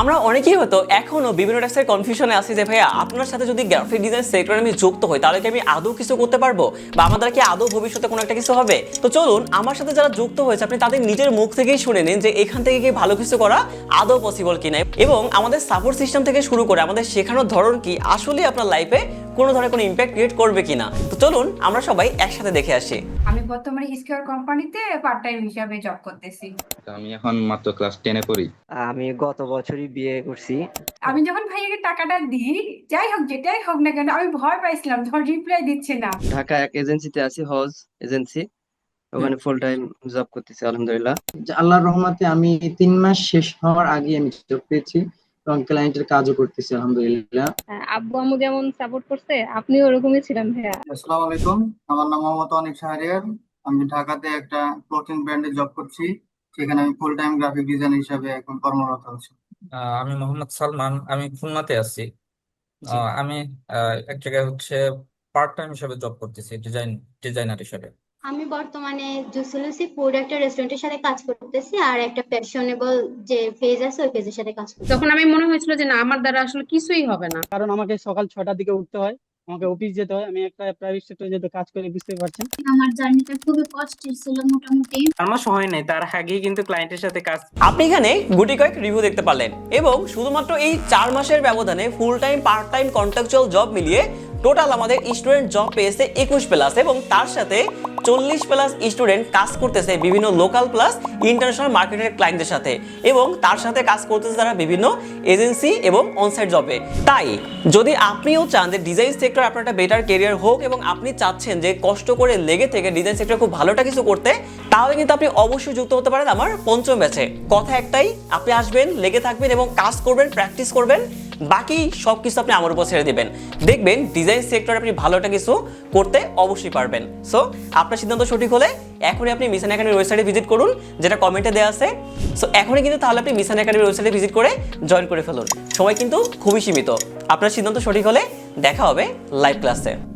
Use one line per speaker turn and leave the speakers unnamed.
আমরা অনেকেই হয়তো এখনও বিভিন্ন টাইপসের কনফিউশনে আছি যে, ভাইয়া, আপনার সাথে যদি গ্রাফিক ডিজাইন সেক্টরে আমি যুক্ত হই, তাহলে কি আমি আদৌ কিছু করতে পারব? বা আমাদের কি আদৌ ভবিষ্যতে কোনো একটা কিছু হবে? তো চলুন, আমার সাথে যারা যুক্ত হয়েছে, আপনি তাদের নিজের মুখ থেকেই শুনে নিন যে, এখান থেকে কি ভালো কিছু করা আদৌ পসিবল কি কিনা। এবং আমাদের সাপোর্ট সিস্টেম থেকে শুরু করে আমাদের শেখানোর ধরন কি আসলে আপনার লাইফে কোনো ধরনের কোনো ইম্প্যাক্ট ক্রিয়েট করবে কিনা? তো চলুন, আমরা সবাই একসাথে দেখে আসি।
আমি বর্তমানে স্কোয়ার কোম্পানিতে পার্ট টাইম হিসাবে জব করতেছি।
তো আমি এখন মাত্র ক্লাস টেনে পড়ি।
আমি গত বছরই বিয়ে করছি।
আমি যখন ভাইয়াকে টাকাটা দিই যাই হোক যেটাই হোক না কেন আমি ভয় পাইছিলাম যখন রিপ্লাই দিচ্ছে না।
ঢাকা এক এজেন্সিতে আছি হজ এজেন্সি ওখানে ফুল টাইম জব করতেছি আলহামদুলিল্লাহ।
আল্লাহর রহমতে আমি তিন মাস শেষ হওয়ার আগে আমি জব পেয়েছি। এবং ক্লায়েন্টের কাজও করতেছি আলহামদুলিল্লাহ।
হ্যাঁ, আব্বু আম্মু যেমন সাপোর্ট করছে আপনিও ওরকমই ছিলেন ভাইয়া।
আসসালামু আলাইকুম। আমার নাম মোহাম্মদ অনিক শাহরিয়ার। আমি ঢাকাতে একটা ক্লোথিং ব্র্যান্ডে জব করছি। সেখানে আমি ফুল টাইম গ্রাফিক ডিজাইন হিসাবে এখন কর্মরত আছি।
আহ, আমি মোহাম্মদ সালমান। আমি খুলনাতে আছি। আহ, আমি আহ, এক জায়গায় হচ্ছে পার্ট টাইম হিসেবে জব করতেছি ডিজাইন ডিজাইনার হিসেবে।
আমি বর্তমানে জুসুলুসি ফুড একটা রেস্টুরেন্টের সাথে কাজ করতেছি আর একটা ফ্যাশনেবল যে পেজ আছে ওই পেজের সাথে কাজ করতেছি।
তখন আমি মনে হয়েছিল যে না আমার দ্বারা আসলে কিছুই হবে না।
কারণ আমাকে সকাল ছটার দিকে উঠতে হয় আমাকে অফিস যেতে হয় আমি একটা প্রাইভেট সেক্টরে যেতে কাজ করি বুঝতে পারছেন।
আমার জার্নিটা খুবই কষ্টের ছিল মোটামুটি।
মাস হয় নাই তার আগেই কিন্তু ক্লায়েন্টের সাথে কাজ।
আপনি এখানে গুটি কয়েক রিভিউ দেখতে পারলেন এবং শুধুমাত্র এই চার মাসের ব্যবধানে full time part time contractual job মিলিয়ে টোটাল আমাদের স্টুডেন্ট জব পেয়েছে একুশ প্লাস এবং তার সাথে চল্লিশ প্লাস স্টুডেন্ট কাজ করতেছে বিভিন্ন লোকাল প্লাস ইন্টারন্যাশনাল মার্কেটের ক্লায়েন্টদের সাথে এবং তার সাথে কাজ করতেছে তারা বিভিন্ন এজেন্সি এবং অনসাইট জবে তাই, যদি আপনিও চান যে ডিজাইন সেক্টর আপনার একটা বেটার কেরিয়ার হোক এবং আপনি চাচ্ছেন যে কষ্ট করে লেগে থেকে ডিজাইন সেক্টর খুব ভালোটা কিছু করতে, তাহলে কিন্তু আপনি অবশ্যই যুক্ত হতে পারেন আমার পঞ্চম ব্যাচে কথা একটাই, আপনি আসবেন, লেগে থাকবেন এবং কাজ করবেন প্র্যাকটিস করবেন। বাকি সব কিছু আপনি আমার উপর ছেড়ে দেবেন। দেখবেন ডিজাইন সেক্টরে আপনি ভালো একটা কিছু করতে অবশ্যই পারবেন। সো আপনার সিদ্ধান্ত সঠিক হলে এখনই আপনি মিশন একাডেমির ওয়েবসাইটে ভিজিট করুন, যেটা কমেন্টে দেওয়া আছে। সো এখনই কিন্তু তাহলে আপনি মিশন একাডেমির ওয়েবসাইটে ভিজিট করে জয়েন করে ফেলুন। সময় কিন্তু খুবই সীমিত। আপনার সিদ্ধান্ত সঠিক হলে দেখা হবে লাইভ ক্লাসে